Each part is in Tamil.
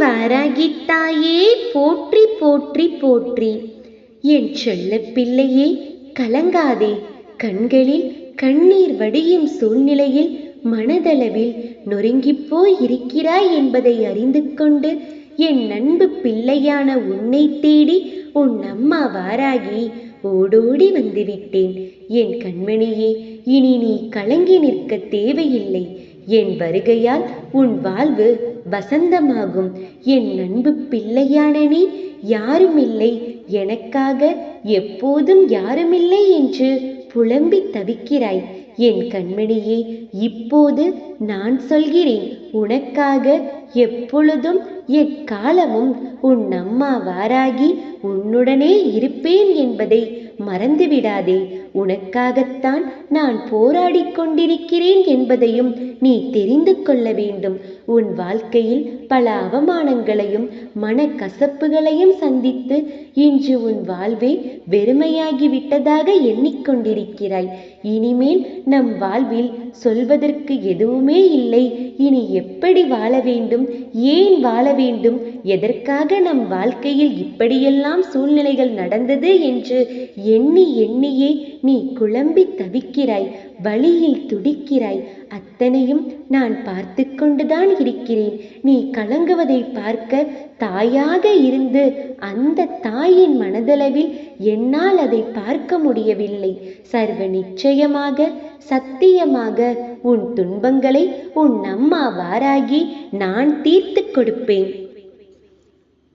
வாராகி தாயே போற்றி போற்றி போற்றி. என் செல்ல பிள்ளையே கலங்காதே. கண்களில் கண்ணீர் வடியும் சூழ்நிலையில் மனதளவில் நொறுங்கிப்போய் இருக்கிறாய் என்பதை அறிந்து கொண்டு என் அன்பு பிள்ளையான உன்னை தேடி உன் அம்மா வாராகி ஓடோடி வந்துவிட்டேன். என் கண்மணியே இனி நீ கலங்கி நிற்க தேவையில்லை. என் வருகையால் உன் வாழ்வு வசந்தமாகும். என் அன்பு பிள்ளையானனே யாருமில்லை. எனக்காக எப்போதும் யாருமில்லை என்று புலம்பி தவிக்கிறாய். என் கண்மணியே இப்போது நான் சொல்கிறேன். உனக்காக எப்பொழுதும் எக்காலமும் உன் அம்மா வாராகி உன்னுடனே இருப்பேன் என்பதை மறந்துவிடாதே. உனக்காகத்தான் நான் போராடிக் கொண்டிருக்கிறேன் என்பதையும் நீ தெரிந்து கொள்ள வேண்டும். உன் வாழ்க்கையில் பல அவமானங்களையும் மனக்கசப்புகளையும் சந்தித்து இன்று உன் வாழ்வே வெறுமையாகி விட்டதாக எண்ணிக்கொண்டிருக்கிறாய். இனிமேல் நம் வாழ்வில் சொல்வதற்கு எதுவுமே இல்லை. இனி எப்படி வாழ வேண்டும்? ஏன் வாழ வேண்டும்? எதற்காக நம் வாழ்க்கையில் இப்படியெல்லாம் சூழ்நிலைகள் நடந்தது என்று எண்ணி எண்ணியே நீ குழம்பி தவிக்கிறாய் வழியில் துடிக்கிறாய். அத்தனையும் நான் பார்த்து கொண்டுதான் இருக்கிறேன். நீ கலங்குவதை பார்க்க தாயாக இருந்து அந்த தாயின் மனதளவில் என்னால் அதை பார்க்க முடியவில்லை. சர்வ நிச்சயமாக சத்தியமாக உன் துன்பங்களை உன் அம்மா வாராகி நான் தீர்த்து கொடுப்பேன்.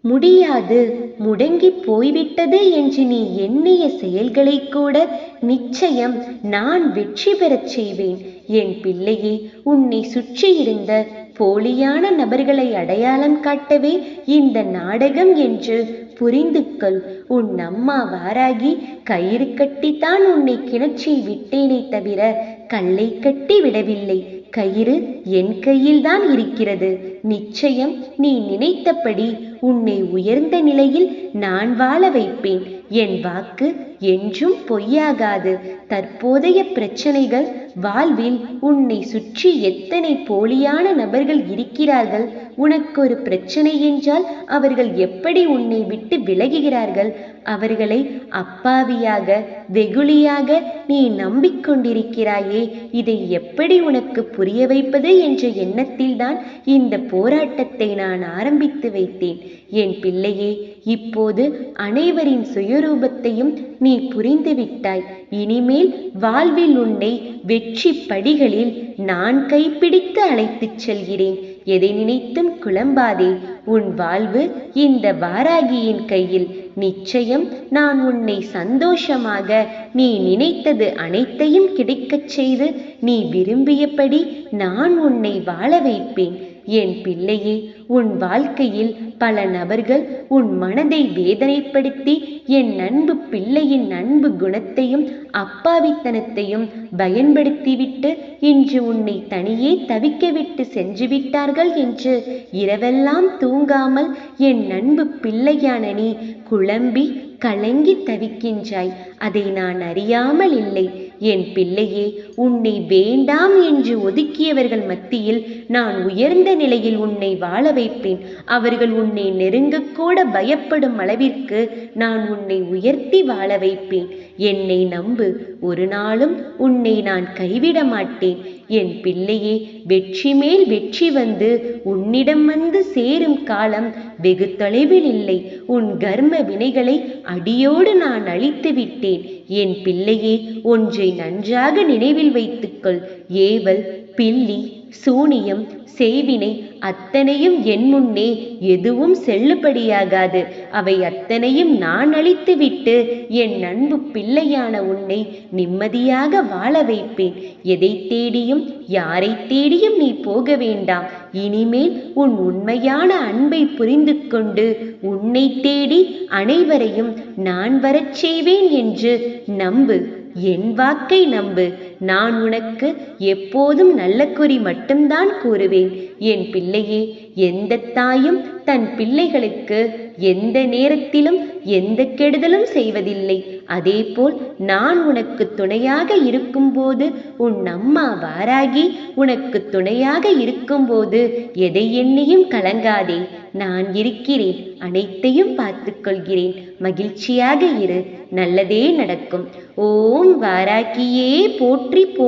முடியாது. முடங்கி போய்விட்டது என்று நீ எண்ணிய செயல்களை கூட நிச்சயம் நான் வெற்றி பெறச் செய்வேன். என் பிள்ளையே உன்னை சுற்றியிருந்த போலியான நபர்களை அடையாளம் காட்டவே இந்த நாடகம் என்று புரிந்து கொள் உன் அம்மா வாராகி கயிறு கட்டித்தான் உன்னை கிணற்றில் விட்டேனே தவிர கல்லை கட்டி விடவில்லை. கயிறு என் கையில்தான் இருக்கிறது. நிச்சயம் நீ நினைத்தபடி உன்னை உயர்ந்த நிலையில் நான் வாழ வைப்பேன். என் வாக்கு என்றும் பொய்யாகாது. தற்போதைய பிரச்சனைகள் வாழ்வில் உன்னை சுற்றி எத்தனை போலியான நபர்கள் இருக்கிறார்கள்? உனக்கு ஒரு பிரச்சனை என்றால் அவர்கள் எப்படி உன்னை விட்டு விலகுகிறார்கள்? அவர்களை அப்பாவியாக வெகுளியாக நீ நம்பிக்கொண்டிருக்கிறாயே. இதை எப்படி உனக்கு புரிய வைப்பது என்ற எண்ணத்தில்தான் இந்த போராட்டத்தை நான் ஆரம்பித்து வைத்தேன். என் பிள்ளையே இப்போது அனைவரின் சுயரூபத்தையும் நீ புரிந்துவிட்டாய். இனிமேல் வாழ்வில் உன்னை வெற்றி படிகளில் நான் கைப்பிடித்து அழைத்துச் செல்கிறேன். எதை நினைத்தும் குழம்பாதே. உன் வாழ்வு இந்த வாராகியின் கையில். நிச்சயம் நான் உன்னை சந்தோஷமாக நீ நினைத்தது அனைத்தையும் கிடைக்கச் செய்து நீ விரும்பியபடி நான் உன்னை வாழ வைப்பேன். என் பிள்ளையே உன் வாழ்க்கையில் பல நபர்கள் உன் மனதை வேதனைப்படுத்தி என் அன்பு பிள்ளையின் அன்பு குணத்தையும் அப்பாவித்தனத்தையும் பயன்படுத்திவிட்டு இன்று உன்னை தனியே தவிக்கவிட்டு சென்றுவிட்டார்கள் சென்று விட்டார்கள் என்று இரவெல்லாம் தூங்காமல் என் அன்பு பிள்ளையான நீ குழம்பி கலங்கி தவிக்கின்றாய். அதை நான் அறியாமல் இல்லை. என் பிள்ளையே உன்னை வேண்டாம் என்று ஒதுக்கியவர்கள் மத்தியில் நான் உயர்ந்த நிலையில் உன்னை வாழ வைப்பேன். அவர்கள் உன்னை நெருங்கக்கூட பயப்படும் அளவிற்கு நான் உன்னை உயர்த்தி வாழ வைப்பேன். என்னை நம்பு ஒரு நாளும் உன்னை நான் கைவிட மாட்டேன். என் பிள்ளையே வெற்றி மேல் வெற்றி வந்து உன்னிடம் வந்து சேரும் காலம் வெகு தொலைவில் இல்லை. உன் கர்ம வினைகளை அடியோடு நான் அழித்து விட்டேன். என் பிள்ளையே ஒன்றை நன்றாக நினைவில் வைத்துக்கொள். ஏவல் பில்லி சூனியம் செய்வினை அத்தனையும் என் முன்னே எதுவும் செல்லுபடியாகாது. அவை அத்தனையும் நான் அழித்துவிட்டு என் அன்பு பிள்ளையான உன்னை நிம்மதியாக வாழ வைப்பேன். எதை தேடியும் யாரை தேடியும் நீ போக வேண்டாம். இனிமேல் உன் உண்மையான அன்பை புரிந்து கொண்டு உன்னை தேடி அனைவரையும் நான் வரச் செய்வேன் என்று நம்பு. என் வாக்கை நம்பு. நான் உனக்கு எப்போதும் நல்ல குறி மட்டும்தான் கூறுவேன். என் பிள்ளையே எந்த தாயும் தன் பிள்ளைகளுக்கு எந்த நேரத்திலும் எந்த கெடுதலும் செய்வதில்லை. அதேபோல் நான் உனக்கு துணையாக இருக்கும்போது உன் அம்மா வாராகி உனக்கு துணையாக இருக்கும்போது எதை எண்ணியும் கலங்காதே. நான் இருக்கிறேன் அனைத்தையும் பார்த்து கொள்கிறேன் மகிழ்ச்சியாக இரு நல்லதே நடக்கும். ஓம் வாராக்கியே போற்றி போ